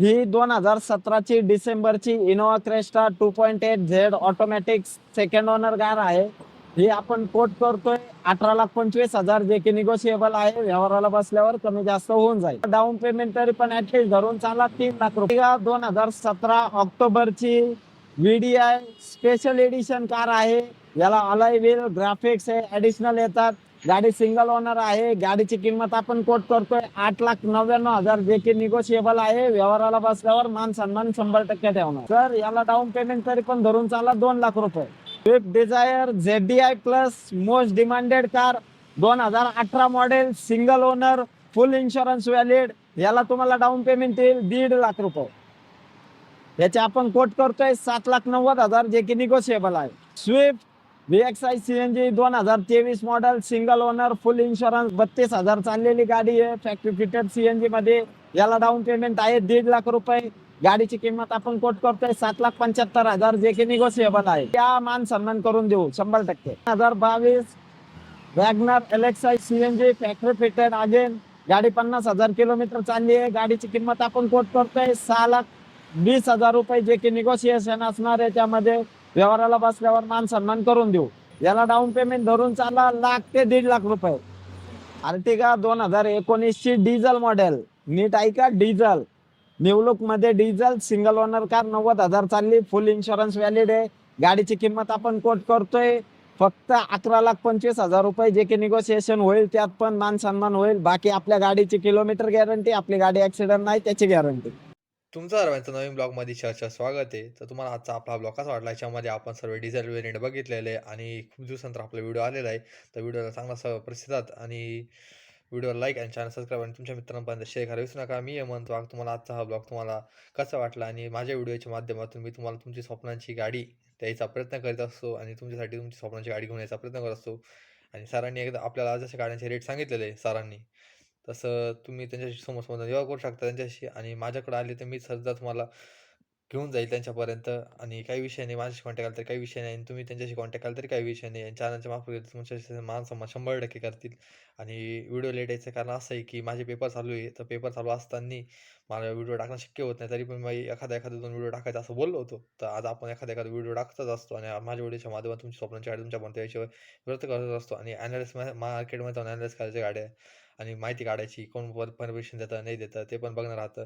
ही दोन हजार सतराची डिसेंबरची Innova Crysta two point eight Z automatic second owner car आहे. ही आपण कोट करतोय अठरा लाख पंचवीस हजार जे की निगोशिएबल आहे व्यवहाराला बसल्यावर कमी जास्त होऊन जाईल. डाऊन पेमेंट तरी पण ऍटलीस्ट धरून चालला तीन लाख रुपये. दोन हजार सतरा ऑक्टोबरची व्हीडीआय स्पेशल एडिशन कार आहे. याला अलाय व्हील ग्राफिक्स हे ऍडिशनल येतात. गाडी सिंगल ओनर आहे. गाडीची किंमत आपण कोट करतोय आठ लाख नव्याण्णव हजार जे की निगोशिएबल आहे. व्यवहाराला बसल्यावर मान सन्मान शंभर टक्के ठेवणार. तर याला डाऊन पेमेंट तरी पण धरून चाला दोन लाख रुपये. Swift Dzire ZDI plus most demanded car दोन हजार अठरा model single owner full insurance valid याला तुम्हाला डाऊन पेमेंट येईल दीड लाख रुपये. याचे आपण कोट करतोय सात लाख नव्वद हजार जे की निगोशिएबल आहे. स्विफ्ट व्हीएक्सआय जी दोन हजार तेवीस model single owner full insurance बत्तीस हजार चाललेली गाडी आहे. फॅक्टरी फिटेड सीएनजी मध्ये याला डाऊन पेमेंट आहे. दीड लाख रुपये. गाडीची किंमत आपण कोट करतोय. सात लाख पंच्याहत्तर हजार जे की निगोशिएबल आहे. त्या मान सन्मान करून देऊ. शंभर टक्के. हजार बावीस WagonR LXI CNG factory fitted again गाडी पन्नास हजार किलोमीटर चालली आहे. गाडीची किंमत आपण कोट करतोय. सहा लाख वीस हजार रुपये जे की निगोशिएशन असणार आहे त्यामध्ये. व्यवहाराला बसल्यावर मान सन्मान करून देऊ. याला डाऊन पेमेंट धरून चाला लाख ते दीड लाख रुपये. आर्टिका दोन हजार एकोणीसची डिझेल मॉडेल नीट ऐका डिझेल निवलुकमध्ये डिझेल सिंगल ओनर कार नव्वद हजार चालली फुल इन्शुरन्स व्हॅलिड आहे. गाडीची किंमत आपण कोट करतोय फक्त अकरा लाख पंचवीस हजार रुपये जे की निगोशिएशन होईल त्यात पण मान सन्मान होईल. बाकी आपल्या गाडीची किलोमीटर गॅरंटी आपली गाडी ऍक्सिडेंट नाही त्याची गॅरंटी तुमचं सर्वांचं नवीन ब्लॉगमध्ये चर्चा स्वागत आहे. तर तुम्हाला आजचा आपला ब्लॉग कसा वाटला? याच्यामध्ये आपण सर्व डिझेल वेरियंट बघितलेले आणि खूप दिवसानंतर आपला व्हिडिओ आलेला आहे. तर व्हिडिओला चांगला स प्रतिसाद आणि व्हिडिओला लाईक आणि चॅनल सबस्क्राईब आणि तुमच्या मित्रांपर्यंत शेअर करायला विसरू नका. मी म्हणतो तुम्हाला आजचा हा ब्लॉग तुम्हाला कसा वाटला? आणि माझ्या व्हिडिओच्या माध्यमातून मी तुम्हाला तुमची स्वप्नांची गाडी द्यायचा प्रयत्न करीत असतो आणि तुमच्यासाठी तुमची स्वप्नांची गाडी घेऊन यायचा प्रयत्न करत असतो. आणि सरांनी एकदा आपल्याला जसे गाड्यांचे रेट सांगितलेले आहे सरांनी तसं तुम्ही त्यांच्याशी समोर समोर व्यवहार करू शकता त्यांच्याशी आणि माझ्याकडे आले तर मी सध्या तुम्हाला घेऊन जाईल त्यांच्यापर्यंत. आणि काही विषय नाही माझ्याशी कॉन्टॅक्ट आला तर काही विषय नाही. आणि तुम्ही त्यांच्याशी कॉन्टॅक्ट आला तरी काही विषय नाही. आणि चॅनलच्या मार्फत तुमच्याशी मान सन्मान शंभर टक्के करतील. आणि व्हिडिओ लेट यायचं कारण असं आहे की माझे पेपर चालू आहे. तर पेपर चालू असताना मला व्हिडिओ टाकणं शक्य होत नाही तरी पण मी एखादा एखादा दोन व्हिडिओ टाकायचा असं बोललो होतो. तर आज आपण एखादा एखादा व्हिडिओ टाकतच असतो आणि माझ्या व्हिडिओच्या माध्यमातून तुमची स्वप्नांची गाडी तुमच्यापर्यंत त्याच्यावर व्यक्त करत असतो आणि ॲनालिस मार्केटमध्ये जाऊन ॲनालिस करायच्या गाड्या आणि माहिती काढायची कोण परमिशन देतं नाही देतं ते पण बघणं राहतं.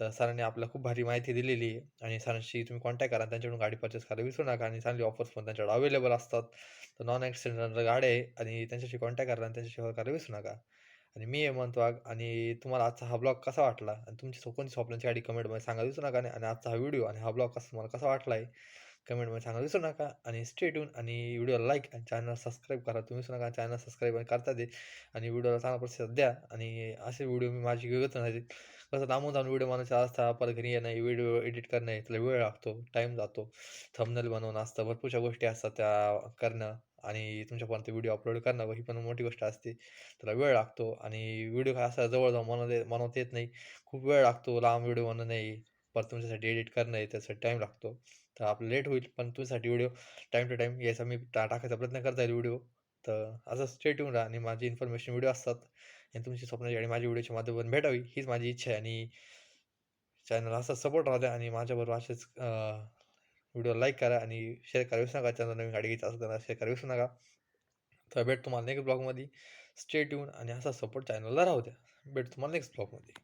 तर सरांनी आपल्याला खूप भारी माहिती दिलेली आहे आणि सरांशी तुम्ही कॉन्टॅक्ट करा त्यांच्याकडून गाडी परचेस करायला विसरू नका आणि चांगली ऑफर्स पण त्यांच्याकडे अवेलेबल असतात. तर नॉन ॲक्सिडेंट गाड्या आहे आणि त्यांच्याशी कॉन्टॅक्ट करा आणि त्यांच्याशी करायला विसरू नका. आणि मी हे म्हणतो आग आणि तुम्हाला आजचा हा ब्लॉग कसा वाटला? आणि तुमची सो- कोणती स्वप्नांची गाडी कमेंटमध्ये सांगा विसरू नका. आणि आणि आजचा हा व्हिडिओ आणि हा ब्लॉग कसा तुम्हाला कसा वाटला आहे? कमेंटमध्ये सांगा विसरू नका. आणि स्टेट्यून आणि व्हिडिओला लाईक आणि चॅनल सबस्क्राईब करा. तुम्ही विसरू नका. चॅनल सबस्क्राईब करता दे. आणि व्हिडिओला चांगला प्रतिसाद द्या. आणि असे व्हिडिओ मी माझी घेत नाही कसं लांबून जाऊन व्हिडिओ बनवायचा असता परत घरी येणं व्हिडिओ एडिट करणं त्याला वेळ लागतो टाईम जातो. थंबनेल बनवणं असतं. भरपूरशा गोष्टी असतात त्या करणं. आणि तुमच्यापर्यंत व्हिडिओ अपलोड करणं ही पण मोठी गोष्ट असते. त्याला वेळ लागतो आणि व्हिडिओ काय असा जवळ जाऊन बनवता बनवता येत नाही. खूप वेळ लागतो लांब व्हिडिओ बनवणं नाही परत तुमच्यासाठी एडिट करणं आहे त्यासाठी टाईम लागतो. तर आपलं लेट होईल पण तुमच्यासाठी व्हिडिओ टाईम टू टाईम यायचा मी टा टाकायचा प्रयत्न करता येईल व्हिडिओ. तर असं स्टेट येऊन राहा आणि माझी इन्फॉर्मेशन व्हिडिओ असतात. आणि तुमची स्वप्नाची आणि माझी व्हिडिओच्या माध्यमातून भेटावी हीच माझी इच्छा आहे. आणि चॅनल असा सपोर्ट राहते आणि माझ्याबरोबर असेच व्हिडिओ लाईक करा आणि शेअर करूच नका चॅनल नवीन गाडी घ्यायची असेल त्यांना शेअर करा. नका. तर भेट तुम्हाला नेक्स्ट ब्लॉगमध्ये स्टे ट्यून आणि असा सपोर्ट चॅनलला राहू द्या. भेट तुम्हाला नेक्स्ट ब्लॉगमध्ये